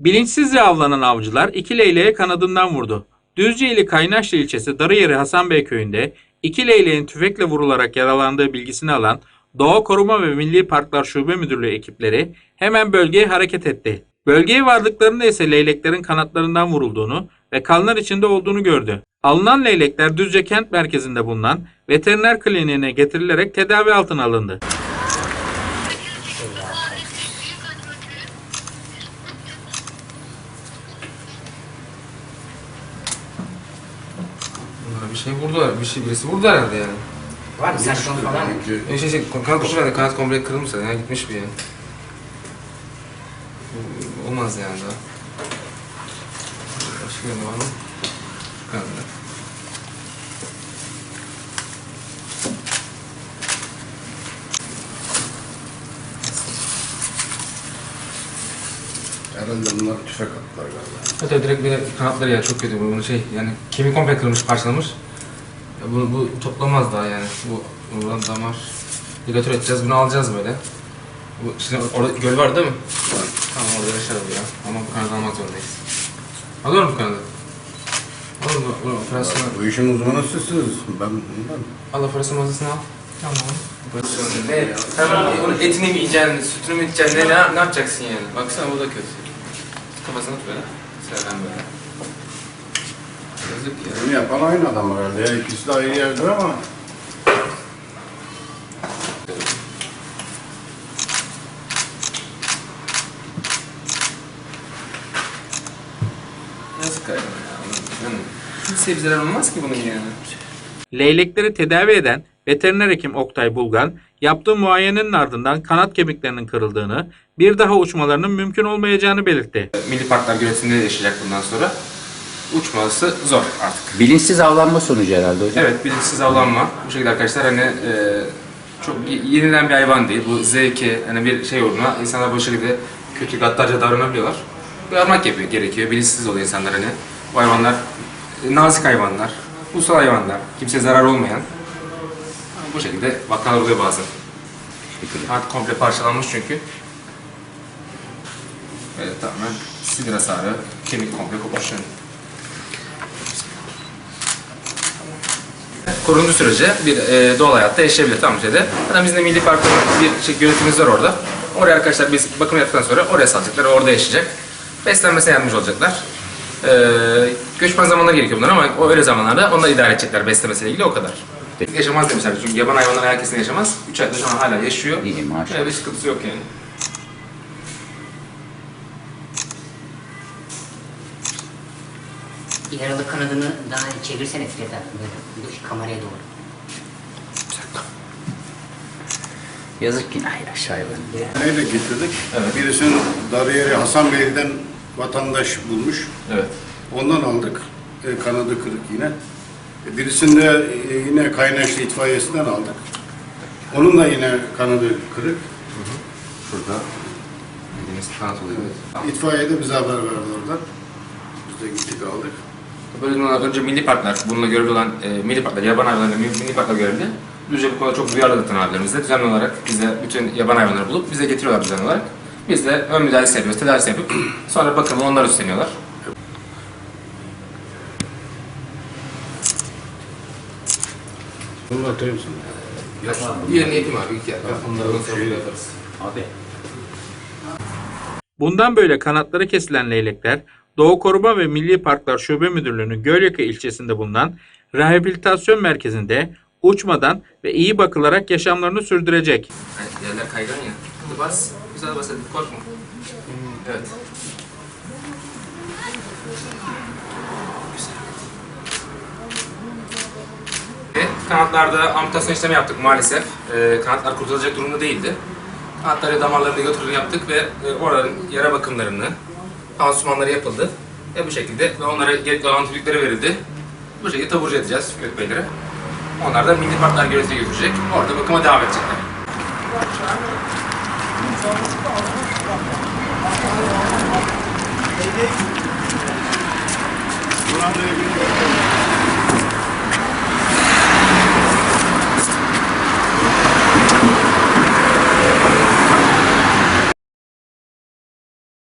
Bilinçsizce avlanan avcılar iki leyleğe kanadından vurdu. Düzce ili Kaynaşlı ilçesi Darıyeri Hasanbey köyünde iki leyleğin tüfekle vurularak yaralandığı bilgisini alan Doğa Koruma ve Milli Parklar Şube Müdürlüğü ekipleri hemen bölgeye hareket etti. Bölgeye vardıklarında ise leyleklerin kanatlarından vurulduğunu ve kanlar içinde olduğunu gördü. Alınan leylekler Düzce kent merkezinde bulunan veteriner kliniğine getirilerek tedavi altına alındı. Bir şey vurdular, bir şey birisi vurdu herhalde yani. Var mı saçma falan? Bir şey şey, kanat koşu verdi, kanat komple kırılmış zaten, yani gitmiş bir yani. Olmaz yani daha. Başka yönde var mı? Kanatlar. Herhalde bunlar tüfek attılar galiba. Evet, evet, direkt böyle kanatları yani çok kötü bu, bunu şey yani kemiği komple kırılmış, parçalamış. Bunu bu toplamaz daha yani. Bu buradan damar ligatür edeceğiz, bunu alacağız böyle. Bu şimdi orada göl var değil mi? Var. Tamam orada yaşar bu ya. Ama bu kanadı almak zorundayız. Alıyor musun kanadı? Alır mı? Bu operasyonu. Bu işin uzmanı sizsiniz. Ben bundan. Al operasyon masasını al. Tamam. Operasyon ne? Hemen onun etini mi yiyeceksin, sütünü mü içeceksin, ne, ne, ne yapacaksın yani? Baksana bu da kötü. Kafasını tut böyle. Sıradan böyle. Yazık ya. Bunu yapan aynı adam herhalde. Ya ikisi de ayrı yerdir ama. Yazık hayvan ya. Yani, zarar olmaz ki bunun yani. Leylekleri tedavi eden veteriner hekim Oktay Bulgan, yaptığı muayenenin ardından kanat kemiklerinin kırıldığını, bir daha uçmalarının mümkün olmayacağını belirtti. Milli parklar göletiminde yaşayacak bundan sonra. Uçması zor artık. Bilinçsiz avlanma sonucu herhalde hocam. Evet, bilinçsiz avlanma. Bu şekilde arkadaşlar hani e, çok yenilen bir hayvan değil. Bu zevki, hani bir şey uğruna insanlar bu şekilde kötü gaddarca davranabiliyorlar. Uyarmak yapıyor, gerekiyor. Bilinçsiz oluyor insanlar hani. Bu hayvanlar e, nazik hayvanlar, uysal hayvanlar, kimseye zarar olmayan. Bu şekilde vakalar oluyor bazen. Teşekkürler. Kanat komple parçalanmış çünkü. Evet tamamen sinir hasarı, kemik komple kopmuş Korunduğu sürece bir e, doğal hayatta yaşayabilir tamam şeyde. Zaten bizim de milli parkta bir şey, yönetimimiz var orada. Oraya arkadaşlar biz bakım yaptıktan sonra oraya salacaklar, orada yaşayacak. Beslenmesine yardımcı olacaklar. E, göçmen zamanları gerekiyor bunlar ama o öyle zamanlarda onlar idare edecekler beslemesiyle ilgili o kadar. Yaşamaz demişler çünkü yaban hayvanlar herkesin yaşamaz. 3 ayda şu an hala yaşıyor. İyi, maşallah. Öyle bir sıkıntısı yok yani. Yaralı kanadını daha çevirsene Fikret abi. Böyle dur, kameraya doğru. Yazık ki ay aşağı hayvan. Neyle getirdik? Evet. Birisinin Darıyeri Hasan Bey'den vatandaş bulmuş. Evet. Ondan aldık. E, kanadı kırık yine. E, birisinde e, yine Kaynaşlı itfaiyesinden aldık. Onun da yine kanadı kırık. Şurada. Bildiğiniz kanat oluyor. Evet. İtfaiye de bize haber verdi oradan. Biz de gittik aldık. Böyle bundan önce milli parklar, bununla görevli olan e, milli parklar, yaban hayvanları milli, milli parklar görevli. Düzce bu konuda çok duyarlı zaten abilerimiz de. Düzenli olarak bize bütün yaban hayvanları bulup bize getiriyorlar düzenli olarak. Biz de ön müdahalesi yapıyoruz, tedavisi yapıp sonra bakımı onlar üstleniyorlar. Bunu atayım mısın? Diğerini yapayım abi, ilk yapalım. Ondan sonra yaparız. Abi. Bundan böyle kanatları kesilen leylekler, Doğa Koruma ve Milli Parklar Şube Müdürlüğü'nün Gölyaka ilçesinde bulunan rehabilitasyon merkezinde uçmadan ve iyi bakılarak yaşamlarını sürdürecek. Yerler kaygan ya. Bas, güzel bas hadi, korkma. Evet. Ve kanatlarda amputasyon işlemi yaptık maalesef. Ee, kanatlar kurtulacak durumda değildi. Kanatları damarlarını götürün yaptık ve e, oranın yara bakımlarını, pansumanları yapıldı. Ve bu şekilde ve onlara gerekli olan tüyükleri verildi. Bu şekilde taburcu edeceğiz köpeklere. Onlar da milli parklar gezisine götürecek. Orada bakıma devam edecekler. Buranın